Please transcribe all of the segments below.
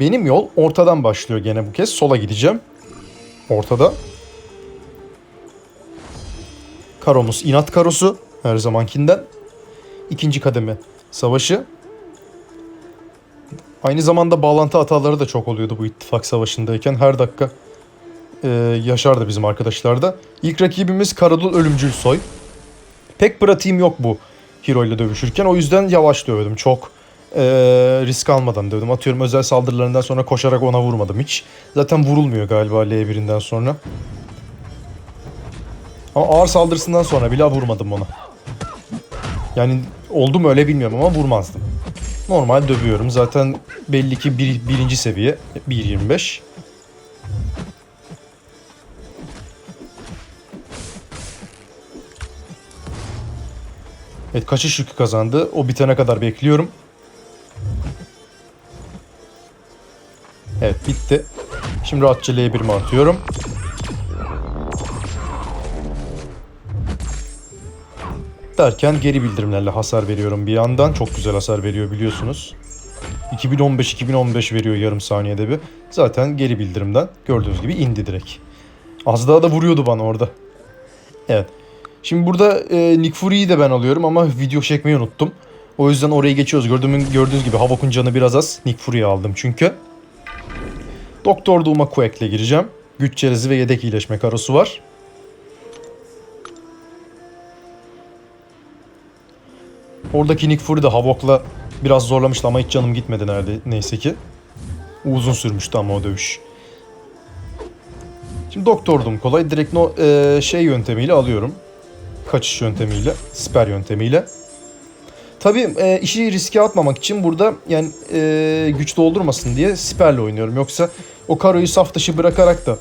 Benim yol ortadan başlıyor gene bu kez. Sola gideceğim. Ortada. Karomuz inat karosu. Her zamankinden. İkinci kademe savaşı. Aynı zamanda bağlantı hataları da çok oluyordu bu ittifak savaşındayken. Her dakika e, yaşardı bizim arkadaşlar da. İlk rakibimiz Karadul Ölümcül Soy. Pek pratiğim yok bu hero ile dövüşürken. O yüzden yavaş dövdüm. Çok e, risk almadan dövdüm. Atıyorum özel saldırılarından sonra koşarak ona vurmadım hiç. Zaten vurulmuyor galiba L1'inden sonra. Ama ağır saldırısından sonra bile vurmadım ona. Yani oldu mu öyle bilmiyorum ama vurmazdım. Normal dövüyorum. Zaten belli ki bir, birinci seviye 1.25. Evet kaçış yükü kazandı. O bitene kadar bekliyorum. Evet bitti. Şimdi rahatça L1'imi atıyorum. Derken geri bildirimlerle hasar veriyorum bir yandan. Çok güzel hasar veriyor biliyorsunuz. 2015-2015 veriyor yarım saniyede bir. Zaten geri bildirimden gördüğünüz gibi indi direkt. Az daha da vuruyordu bana orada. Evet. Şimdi burada e, Nick Fury'yi de ben alıyorum ama video çekmeyi unuttum. O yüzden orayı geçiyoruz. Gördüğüm, gördüğünüz gibi Havok'un canı biraz az. Nick Fury'yi aldım çünkü. Doktor Doom'a Quake'le gireceğim. Güç çerezi ve yedek iyileşme karosu var. Oradaki Nick Fury de Havok'la biraz zorlamıştı ama hiç canım gitmedi nerede neyse ki. Uzun sürmüştü ama o dövüş. Şimdi Doktor Doom kolay. Direkt no, e, şey yöntemiyle alıyorum. Kaçış yöntemiyle, siper yöntemiyle. Tabii e, işi riske atmamak için burada yani e, güç doldurmasın diye siperle oynuyorum. Yoksa o karoyu saf dışı bırakarak da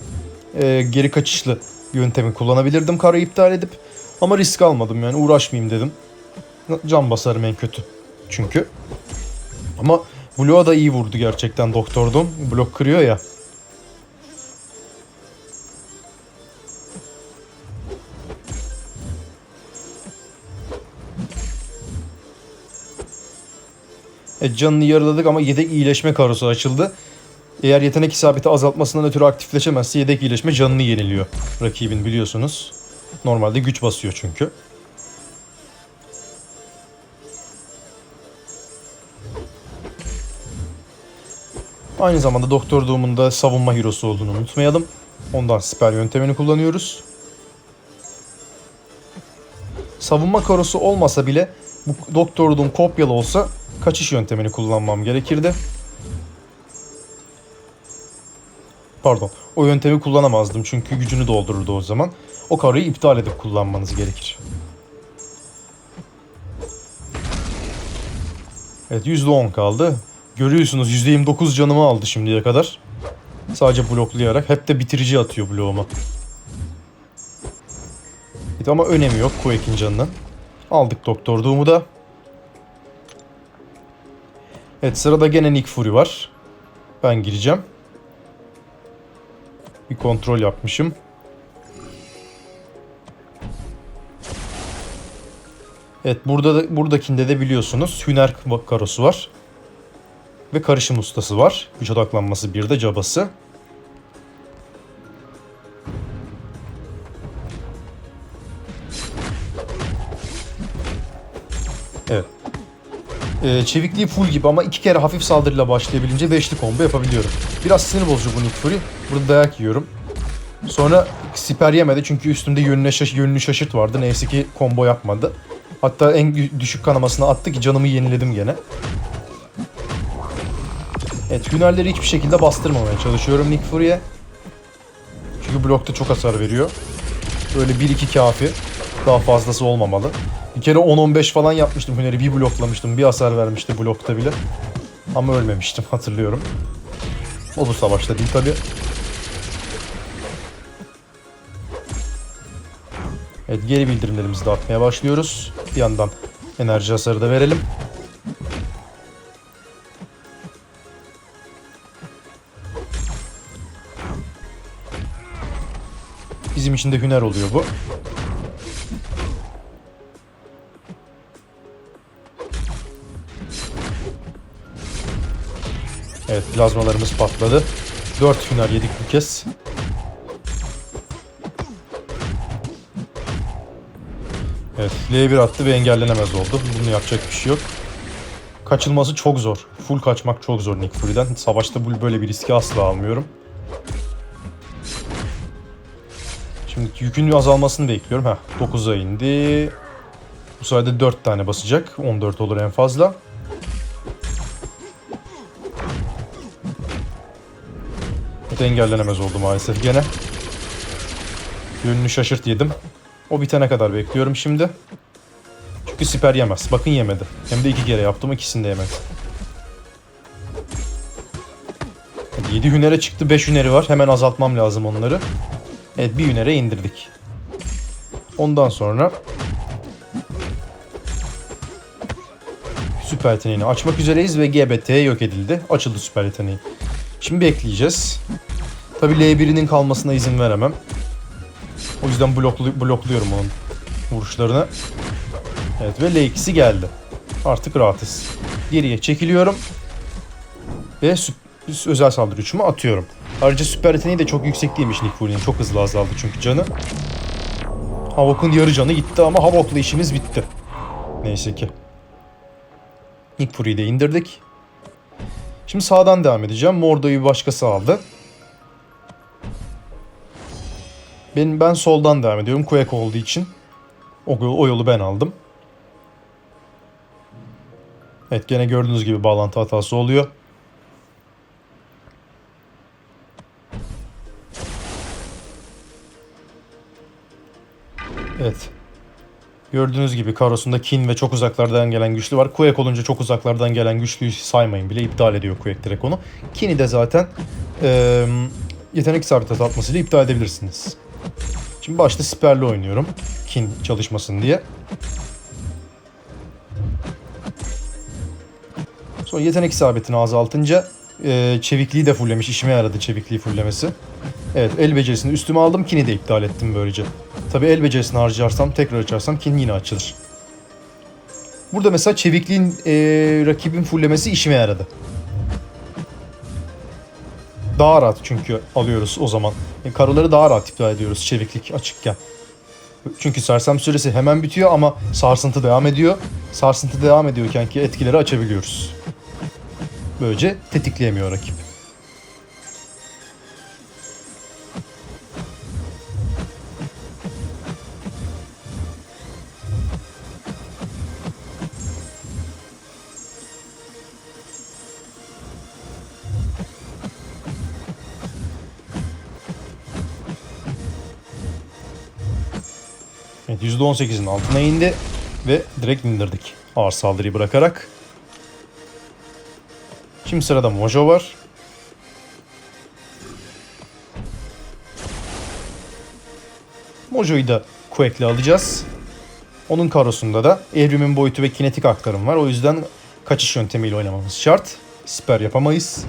e, geri kaçışlı yöntemi kullanabilirdim karoyu iptal edip. Ama risk almadım yani uğraşmayayım dedim. Can basarım en kötü. Çünkü. Ama Bloğa da iyi vurdu gerçekten Doktor Doom. Blok kırıyor ya. E, canını yarıladık ama yedek iyileşme karosu açıldı. Eğer yetenek isabeti azaltmasından ötürü aktifleşemezse yedek iyileşme canını yeniliyor. Rakibin biliyorsunuz. Normalde güç basıyor çünkü. Aynı zamanda Doktor Doom'un da savunma hero'su olduğunu unutmayalım. Ondan siper yöntemini kullanıyoruz. Savunma karosu olmasa bile bu Doktor Doom kopyalı olsa kaçış yöntemini kullanmam gerekirdi. Pardon. O yöntemi kullanamazdım çünkü gücünü doldururdu o zaman. O karoyu iptal edip kullanmanız gerekir. Evet %10 kaldı. Görüyorsunuz %29 canımı aldı şimdiye kadar. Sadece bloklayarak. Hep de bitirici atıyor bloğuma. Evet, ama önemi yok Quake'in canının. Aldık Doktor Doom'u da. Evet sırada gene Nick Fury var. Ben gireceğim. Bir kontrol yapmışım. Evet burada da, buradakinde de biliyorsunuz Hüner karosu var. Ve karışım ustası var. Güç odaklanması bir de cabası. Ee, çevikliği full gibi ama iki kere hafif saldırıyla başlayabilince beşli combo yapabiliyorum. Biraz sinir bozucu bu Nick Fury. Burada dayak yiyorum. Sonra siper yemedi çünkü üstümde yönüne şaş yönünü şaşırt vardı. Neyse ki combo yapmadı. Hatta en düşük kanamasına attı ki canımı yeniledim gene. Evet hünerleri hiçbir şekilde bastırmamaya çalışıyorum Nick Fury'e. Çünkü blokta çok hasar veriyor. Böyle 1-2 kafi. Daha fazlası olmamalı. Bir kere 10-15 falan yapmıştım hüneri. Bir bloklamıştım. Bir hasar vermişti blokta bile. Ama ölmemiştim hatırlıyorum. O bu savaşta değil tabi. Evet geri bildirimlerimizi de atmaya başlıyoruz. Bir yandan enerji hasarı da verelim. Bizim için de hüner oluyor bu. Evet Plazmalarımız patladı. 4 final yedik bu kez. Evet L1 attı ve engellenemez oldu. Bunu yapacak bir şey yok. Kaçılması çok zor. Full kaçmak çok zor Nick Fury'den. Savaşta böyle bir riski asla almıyorum. Şimdi yükün azalmasını bekliyorum. Heh 9'a indi. Bu sayede 4 tane basacak. 14 olur en fazla. Da engellenemez oldu maalesef gene. Yönünü şaşırt yedim. O bitene kadar bekliyorum şimdi. Çünkü siper yemez. Bakın yemedi. Hem de iki kere yaptım ikisini de yemedi. 7 hünere çıktı. 5 hüneri var. Hemen azaltmam lazım onları. Evet bir hünere indirdik. Ondan sonra süper yeteneğini açmak üzereyiz ve GBT yok edildi. Açıldı süper yeteneği. Şimdi bekleyeceğiz. Tabi L1'inin kalmasına izin veremem. O yüzden bloklu, blokluyorum onun vuruşlarını. Evet ve L2'si geldi. Artık rahatız. Geriye çekiliyorum. Ve özel saldırı üçümü atıyorum. Ayrıca süper yeteneği de çok yüksek değilmiş Nick Fury'nin. Çok hızlı azaldı çünkü canı. Havok'un yarı canı gitti ama Havok'la işimiz bitti. Neyse ki. Nick Fury'yi de indirdik. Şimdi sağdan devam edeceğim. Mordo'yu başkası aldı. Ben, ben soldan devam ediyorum. Quake olduğu için. O, o yolu ben aldım. Evet gene gördüğünüz gibi bağlantı hatası oluyor. Evet. Gördüğünüz gibi karosunda kin ve çok uzaklardan gelen güçlü var. Quake olunca çok uzaklardan gelen güçlüyü saymayın bile iptal ediyor Quake direkt onu. Kin'i de zaten eee yetenek sabit atmasıyla iptal edebilirsiniz. Şimdi başta siperle oynuyorum. Kin çalışmasın diye. Sonra yetenek isabetini azaltınca e, çevikliği de fulllemiş. İşime yaradı çevikliği fulllemesi. Evet el becerisini üstüme aldım. Kin'i de iptal ettim böylece. Tabi el becerisini harcarsam tekrar açarsam kin yine açılır. Burada mesela çevikliğin e, rakibin fullemesi işime yaradı. Daha rahat çünkü alıyoruz o zaman. E, karoları daha rahat iptal ediyoruz çeviklik açıkken. Çünkü sersem süresi hemen bitiyor ama sarsıntı devam ediyor. Sarsıntı devam ediyorken ki etkileri açabiliyoruz. Böylece tetikleyemiyor rakip. Evet %18'in altına indi ve direkt indirdik. Ağır saldırıyı bırakarak. Şimdi sırada Mojo var. Mojo'yu da Quake'le alacağız. Onun karosunda da evrimin boyutu ve kinetik aktarım var. O yüzden kaçış yöntemiyle oynamamız şart. Siper yapamayız.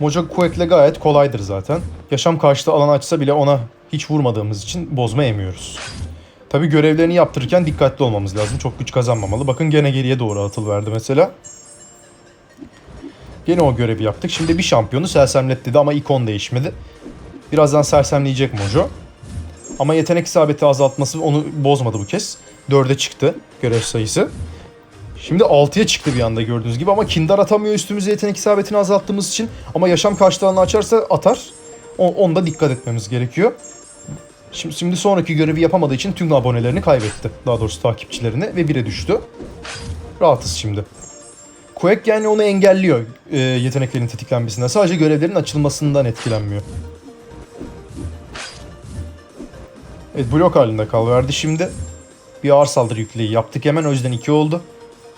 Mojo Quake'le gayet kolaydır zaten. Yaşam karşıtı alan açsa bile ona hiç vurmadığımız için bozma yemiyoruz. Tabi görevlerini yaptırırken dikkatli olmamız lazım. Çok güç kazanmamalı. Bakın gene geriye doğru atıl verdi mesela. Gene o görevi yaptık. Şimdi bir şampiyonu sersemletti ama ikon değişmedi. Birazdan sersemleyecek Mojo. Ama yetenek isabeti azaltması onu bozmadı bu kez. 4'e çıktı görev sayısı. Şimdi 6'ya çıktı bir anda gördüğünüz gibi ama Kindar atamıyor üstümüze yetenek isabetini azalttığımız için. Ama yaşam karşılığını açarsa atar. Onda dikkat etmemiz gerekiyor. Şimdi, şimdi sonraki görevi yapamadığı için tüm abonelerini kaybetti. Daha doğrusu takipçilerini ve 1'e düştü. Rahatız şimdi. Quake yani onu engelliyor e, yeteneklerin tetiklenmesinden. Sadece görevlerin açılmasından etkilenmiyor. Evet blok halinde kal verdi şimdi. Bir ağır saldırı yükleyi yaptık hemen o yüzden 2 oldu.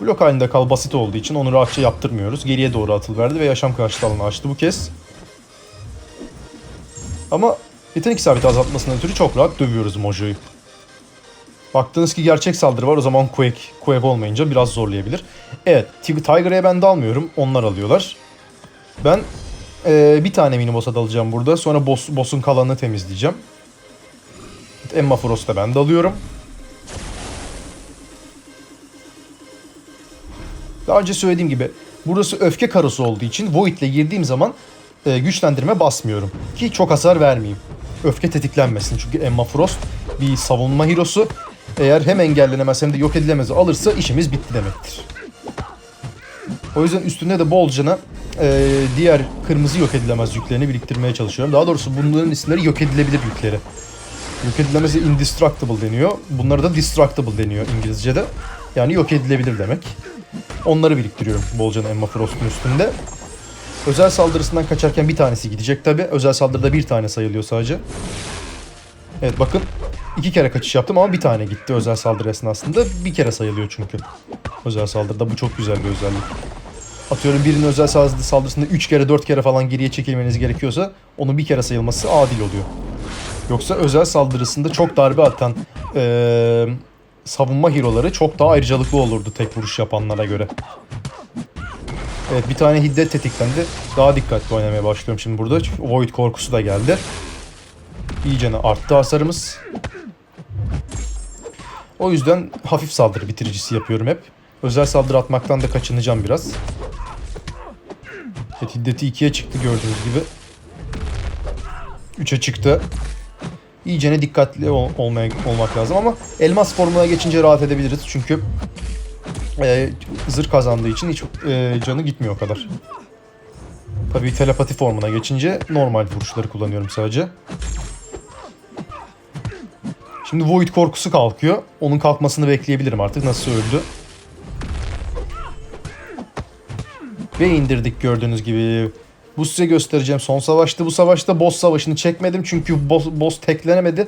Blok halinde kal basit olduğu için onu rahatça yaptırmıyoruz. Geriye doğru atıl verdi ve yaşam karşıtı alanı açtı bu kez. Ama yetenek isabeti azaltmasından ötürü çok rahat dövüyoruz Mojo'yu. Baktınız ki gerçek saldırı var o zaman Quake, Quake olmayınca biraz zorlayabilir. Evet Tiger'e ben dalmıyorum onlar alıyorlar. Ben ee, bir tane mini boss'a dalacağım burada sonra boss, kalanını temizleyeceğim. Emma Frost'a ben dalıyorum. Daha önce söylediğim gibi burası öfke karosu olduğu için Void ile girdiğim zaman e, güçlendirme basmıyorum. Ki çok hasar vermeyeyim. Öfke tetiklenmesin. Çünkü Emma Frost bir savunma hero'su. Eğer hem engellenemez hem de yok edilemez alırsa işimiz bitti demektir. O yüzden üstünde de bolcana e, diğer kırmızı yok edilemez yüklerini biriktirmeye çalışıyorum. Daha doğrusu bunların isimleri yok edilebilir yükleri. Yok edilemez'e indestructible deniyor. Bunlara da destructible deniyor İngilizce'de. Yani yok edilebilir demek. Onları biriktiriyorum bolcana Emma Frost'un üstünde. Özel saldırısından kaçarken bir tanesi gidecek tabi. Özel saldırıda bir tane sayılıyor sadece. Evet bakın iki kere kaçış yaptım ama bir tane gitti özel saldırı esnasında. Bir kere sayılıyor çünkü. Özel saldırıda bu çok güzel bir özellik. Atıyorum birinin özel saldırı saldırısında 3 kere 4 kere falan geriye çekilmeniz gerekiyorsa onun bir kere sayılması adil oluyor. Yoksa özel saldırısında çok darbe atan eee, savunma hero'ları çok daha ayrıcalıklı olurdu tek vuruş yapanlara göre. Evet bir tane hiddet tetiklendi. Daha dikkatli oynamaya başlıyorum şimdi burada. Çünkü Void korkusu da geldi. İyicene arttı hasarımız. O yüzden hafif saldırı bitiricisi yapıyorum hep. Özel saldırı atmaktan da kaçınacağım biraz. Evet hiddeti 2'ye çıktı gördüğünüz gibi. 3'e çıktı. İyicene dikkatli ol- olmaya, olmak lazım ama elmas formuna geçince rahat edebiliriz. Çünkü e, zırh kazandığı için hiç e, canı gitmiyor o kadar. Tabii telepati formuna geçince normal vuruşları kullanıyorum sadece. Şimdi Void korkusu kalkıyor. Onun kalkmasını bekleyebilirim artık. Nasıl öldü? Ve indirdik gördüğünüz gibi. Bu size göstereceğim son savaştı. Bu savaşta boss savaşını çekmedim çünkü boss, boss teklenemedi.